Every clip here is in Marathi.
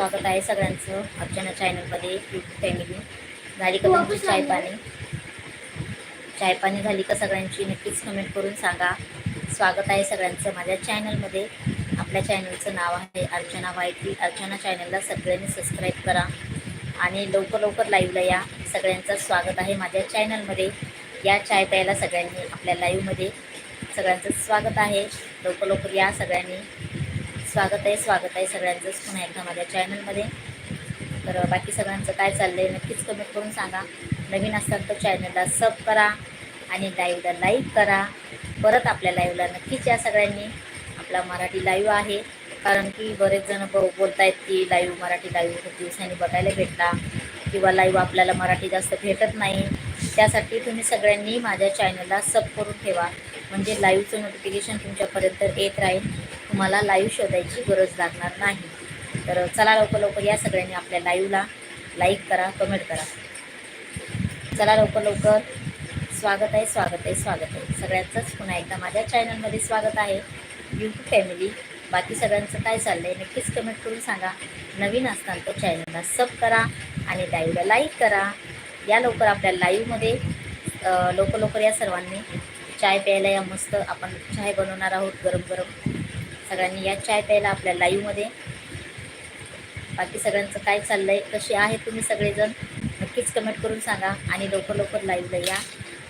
स्वागत आहे सगळ्यांचं अर्चना चॅनलमध्ये फॅमिली झाली का तुमची चाय पाणी? चाय पाणी झाली का सगळ्यांची? नक्कीच कमेंट करून सांगा. स्वागत आहे सगळ्यांचं माझ्या चॅनलमध्ये आपल्या चॅनलचं नाव आहे अर्चना वायटी अर्चना चॅनलला सगळ्यांनी सबस्क्राईब करा. आणि लवकर लवकर लाईव्हला या. सगळ्यांचं स्वागत आहे माझ्या चॅनलमध्ये या चाय प्यायला सगळ्यांनी आपल्या लाईव्हमध्ये सगळ्यांचं स्वागत आहे. लवकर लवकर या सगळ्यांनी. स्वागत आहे स्वागत आहे सगळ्यांचंच पुन्हा एकदा माझ्या चॅनलमध्ये तर बाकी सगळ्यांचं काय चाललं आहे नक्कीच कमेंट करून सांगा. नवीन असाल तर चॅनलला सब करा आणि लाईव्हला लाईक करा. परत आपल्या लाईव्हला नक्कीच या सगळ्यांनी. आपला मराठी लाईव्ह आहे. कारण की बरेच जण ब बोलतायत की लाईव्ह मराठी लाईव्ह खूप दिवसांनी बघायला भेटला. किंवा लाईव्ह आपल्याला मराठी जास्त भेटत नाही. त्यासाठी तुम्ही सगळ्यांनी माझ्या चॅनलला सब करून ठेवा. म्हणजे लाईव्हचं नोटिफिकेशन तुमच्यापर्यंत येत राहील. तुम्हाला लाईव्ह शोधायची गरज लागणार नाही. तर चला लवकर लवकर या सगळ्यांनी आपल्या लाईव्हला लाईक करा कमेंट करा. चला लवकर लवकर. स्वागत आहे स्वागत आहे स्वागत आहे. सगळ्यांचंच पुन्हा एकदा माझ्या चॅनलमध्ये स्वागत आहे. यूट्यूब फॅमिली बाकी सगळ्यांचं काय चाललं आहे नक्कीच कमेंट करून सांगा. नवीन असताना तर चॅनलला सब करा आणि लाईव्हला लाईक करा. या लवकर आपल्या लाईव्हमध्ये लवकर लवकर या सर्वांनी चाय प्यायला या मस्त आपण चाय बनवणार आहोत गरम गरम. सगळ्यांनी या चाय प्यायला आपल्या लाईव्हमध्ये बाकी सगळ्यांचं काय चाललं आहे कसे आहे तुम्ही सगळेजण? नक्कीच कमेंट करून सांगा आणि लवकर लवकर लाईव्हला या.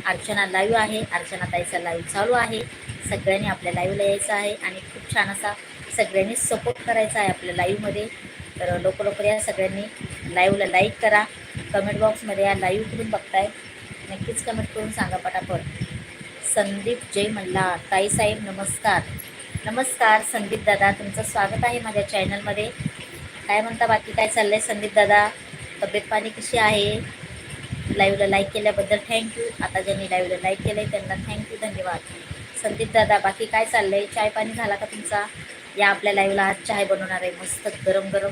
अर्चना लाईव्ह आहे अर्चना ताईचा लाईव्ह चालू आहे. सगळ्यांनी आपल्या लाईव्हला यायचं आहे आणि खूप छान असा सगळ्यांनी सपोर्ट करायचा आहे आपल्या लाईव्हमध्ये तर लवकर लवकर या सगळ्यांनी. लाईव्हला लाईक करा. कमेंट बॉक्समध्ये या लाईव्ह करून बघताय. नक्कीच कमेंट करून सांगा पटापट. संदीप जय मल्हार ताईसाहेब नमस्कार. नमस्कार संदीप दादा. तुमचं स्वागत आहे माझ्या चॅनलमध्ये. काय म्हणता बाकी? काय चाललं आहे संदीप दादा? तब्येत पाणी कशी आहे? लाईव्हला लाईक केल्याबद्दल थँक्यू आता ज्यांनी लाईव्हला लाईक केलं आहे त्यांना थँक्यू धन्यवाद. संदीप दादा बाकी काय चाललं आहे चाय पाणी झाला का तुमचा? या आपल्या लाईव्हला आज चाय बनवणार आहे. मस्त गरम गरम.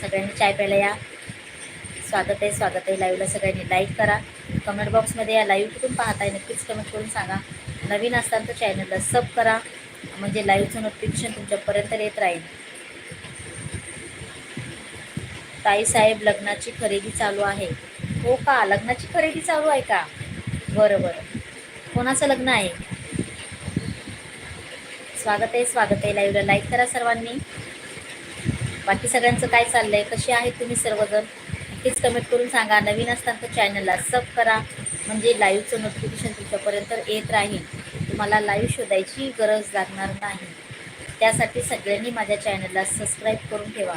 सगळ्यांनी चाय प्यायला या. स्वागत आहे स्वागत आहे. लाईव्हला सगळ्यांनी लाईक करा. कमेंट बॉक्समध्ये या लाईव्ह कुठून पाहताय. नक्कीच कमेंट करून सांगा. नवीन असताना तर चॅनलला सब करा. म्हणजे लाईव्हचं नोटिफिकेशन तुमच्यापर्यंत येत राहील. ताईसाहेब लग्नाची खरेदी चालू आहे. हो का? लग्नाची खरेदी चालू आहे का? बरं बरं. कोणाचं लग्न आहे? स्वागत आहे स्वागत आहे. लाईव्हला लाईक करा सर्वांनी. बाकी सगळ्यांचं काय चाललंय? कसे आहेत तुम्ही सर्वजण? नक्कीच कमेंट करून सांगा. नवीन असताना तर चॅनलला सब करा. म्हणजे लाईव्हचं नोटिफिकेशन तुमच्यापर्यंत येत राहील. तुम्हाला लाईव्ह शोधायची गरज लागणार नाही. त्यासाठी सगळ्यांनी माझ्या चॅनलला सबस्क्राईब करून ठेवा.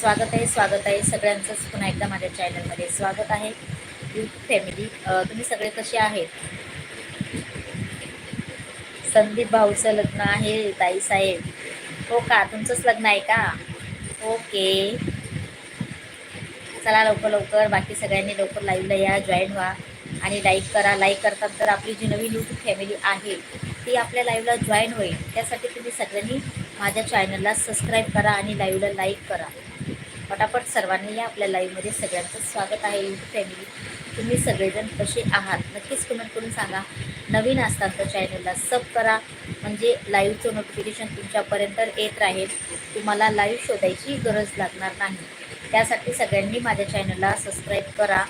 स्वागत आहे स्वागत आहे. सगळ्यांचंच पुन्हा एकदा माझ्या चॅनलमध्ये स्वागत आहे. यूट्यूब फॅमिली तुम्ही सगळे कसे आहेत? संदीप भाऊचं लग्न आहे ताई साहेब. हो का? तुमचंच लग्न आहे का? ओके. चला लवकर लवकर बाकी सगळ्यांनी लवकर लाईव्हला या जॉईन व्हा. आणि लाईक करा. लाईक करतात तर आपली जी नवीन यूट्यूब फॅमिली आहे ती आपल्या लाईव्हला जॉईन होईल. त्यासाठी तुम्ही सगळ्यांनी माझ्या चॅनलला सबस्क्राईब करा आणि लाईव्हला लाईक करा. पटापट सर्वांनी या आपल्या लाईव्हमध्ये सगळ्यांचं स्वागत आहे यूट्यूब फॅमिली तुम्ही सगळेजण कसे आहात? नक्कीच कमेंट करून सांगा. नवीन असतात तर चॅनलला सब करा. म्हणजे लाईव्हचं नोटिफिकेशन तुमच्यापर्यंत येत राहील. तुम्हाला लाईव्ह शोधायची गरज लागणार नाही. त्यासाठी सगळ्यांनी माझ्या चॅनलला सबस्क्राईब करा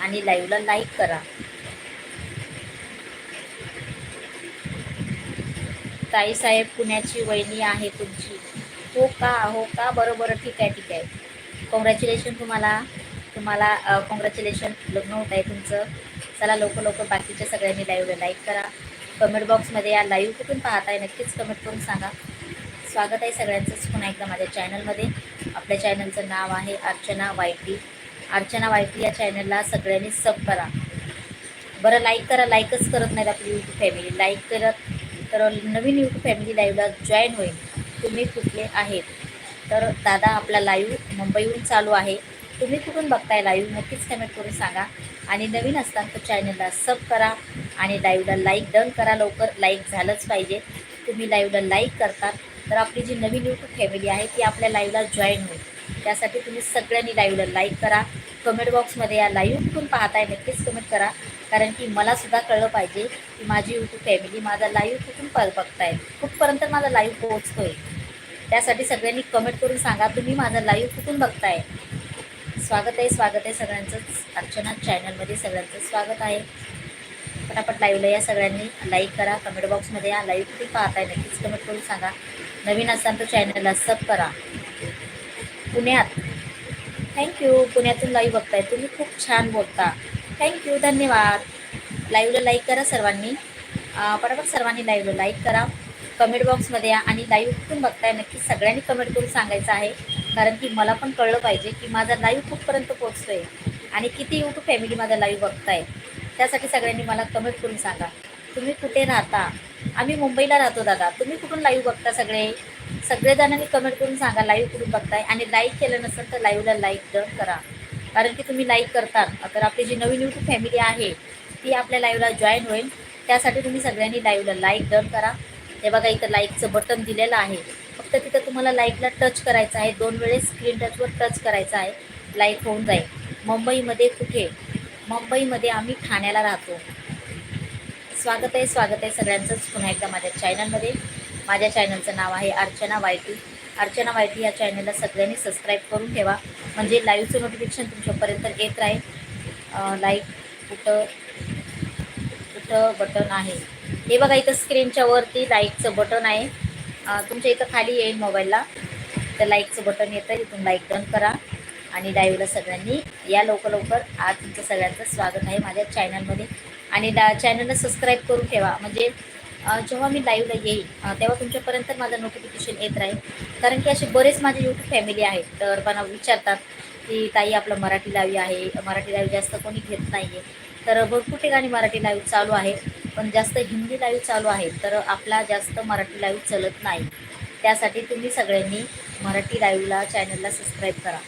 आणि लाईव्हला लाईक करा. ताईसाहेब पुण्याची वहिनी आहे तुमची. हो का? हो का? बरोबर ठीक आहे ठीक आहे. कॉंग्रॅच्युलेशन तुम्हाला. तुम्हाला कॉंग्रॅच्युलेशन लग्न होत आहे तुमचं. चला लवकर लवकर बाकीच्या सगळ्यांनी लाईव्हला लाईक करा. कमेंट बॉक्समध्ये या लाईव्ह कुठून पाहताय नक्कीच कमेंट करून सांगा. स्वागत आहे सगळ्यांचंच पुन्हा एकदा माझ्या चॅनलमध्ये आपल्या चॅनलचं नाव आहे अर्चना वायटी अर्चना वायटी या चॅनलला सगळ्यांनी सब करा. बरं लाईक करा लाईकच करत नाहीत आपली यूट्यूब फॅमिली लाईक करत तर नवीन यूट्यूब फॅमिली लाईव्हला जॉईन होईल. तुम्ही कुठले आहेत? तर दादा आपला लाईव्ह मुंबईहून चालू आहे. तुम्ही कुठून बघताय लाईव्ह नक्कीच कमेंट करून सांगा. आणि नवीन असताना तर चॅनलला सब करा आणि लाईव्हला लाईक डन करा लवकर. लाईक झालंच पाहिजे. तुम्ही लाईव्हला लाईक करतात. तर आपली जी नवीन यूट्यूब फॅमिली आहे ती आपल्या लाईव्हला जॉईन होईल. त्यासाठी तुम्ही सगळ्यांनी लाईव्हला लाईक करा. कमेंट बॉक्समध्ये या लाईव्ह कुठून पाहताय नक्कीच कमेंट करा. कारण की मलासुद्धा कळलं पाहिजे की माझी यूट्यूब फॅमिली माझा लाईव्ह कुठून प बघताय. कुठपर्यंत माझा लाईव्ह पोहोचतोय. त्यासाठी सगळ्यांनी कमेंट करून सांगा तुम्ही माझा लाईव्ह कुठून बघताय? स्वागत आहे स्वागत आहे सगळ्यांचंच अर्चना चॅनलमध्ये सगळ्यांचं स्वागत आहे. पटापट लाईव्हला या सगळ्यांनी लाईक करा. कमेंट बॉक्समध्ये या लाईव्ह कुठे पाहताय नक्कीच कमेंट करून सांगा. नवीन असाल तर चॅनलला सब करा. पुण्यात. थँक्यू पुण्यातून लाईव्ह बघताय. तुम्ही खूप छान बोलता. थँक्यू धन्यवाद. लाईव्हला लाईक करा सर्वांनी. बरोबर सर्वांनी लाईव्हला लाईक करा. कमेंट बॉक्समध्ये या आणि लाईव्ह कुठून बघताय. नक्की सगळ्यांनी कमेंट करून सांगायचं आहे. कारण की मला पण कळलं पाहिजे की माझा लाईव्ह कुठपर्यंत पोहोचतोय आणि किती यूट्यूब फॅमिली माझा लाईव्ह बघताय. त्यासाठी सगळ्यांनी मला कमेंट करून सांगा. तुम्ही कुठे राहता? आम्ही मुंबईला राहतो दादा. तुम्ही कुठून लाईव्ह बघता सगळे? सगळेजणांनी कमेंट करून सांगा लाईव्ह कुठून बघताय? आणि लाईक केलं नसेल तर लाईव्हला लाईक डन करा. कारण की तुम्ही लाईक करतात. तर आपली जी नवीन यूट्यूब फॅमिली आहे ती आपल्या लाईव्हला जॉईन होईल. त्यासाठी तुम्ही सगळ्यांनी लाईव्हला लाईक डन करा. हे बघा इथं लाईकचं बटन दिलेलं आहे. फक्त तिथं तुम्हाला लाईकला टच करायचं आहे. दोन वेळेस स्क्रीन टचवर टच करायचं आहे. लाईक होऊन जाईल. मुंबईमध्ये कुठे? मुंबईमध्ये आम्ही ठाण्याला राहतो. स्वागत आहे स्वागत आहे सगळ्यांचंच पुन्हा एकदा माझ्या चॅनलमध्ये माझ्या चॅनलचं नाव आहे अर्चना वायटी. अर्चना वायटी या चॅनलला सगळ्यांनी सबस्क्राईब करून ठेवा. म्हणजे लाईव्हचं नोटिफिकेशन तुमच्यापर्यंत येत राहील. लाईक कुठं कुठं बटन आहे? हे बघा इथं स्क्रीनच्या वरती लाईकचं बटन आहे. तुमच्या इथं खाली येईल मोबाईलला तर लाईकचं बटन येतं इथून लाईक डन करा. आणि लाईव्हला सगळ्यांनी या लवकर लवकर आज तुमचं सगळ्यांचं स्वागत आहे माझ्या चॅनलमध्ये आणि ला चॅनलला सबस्क्राईब करून ठेवा. म्हणजे जेव्हा मी लाईव्हला येईल तेव्हा तुमच्यापर्यंत माझं नोटिफिकेशन येत राहील. कारण की असे बरेच माझे यूट्यूब फॅमिली आहेत. तर मला विचारतात की ताई आपलं मराठी लाईव्ह आहे. मराठी लाईव्ह जास्त कोणी घेत नाही आहे तर भरपूर ठिकाणी मराठी लाईव्ह चालू आहे. पण जास्त हिंदी लाईव्ह चालू आहे. तर आपला जास्त मराठी लाईव्ह चलत नाही. त्यासाठी तुम्ही सगळ्यांनी मराठी लाईव्हला चॅनलला सबस्क्राईब करा.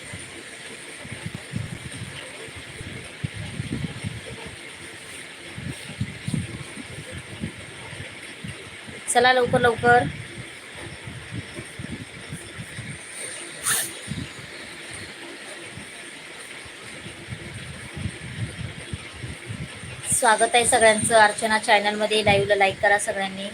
चला लवकर लवकर. स्वागत आहे सगळ्यांचं. अर्चना चॅनलमध्ये लाईव्हला लाईक करा सगळ्यांनी.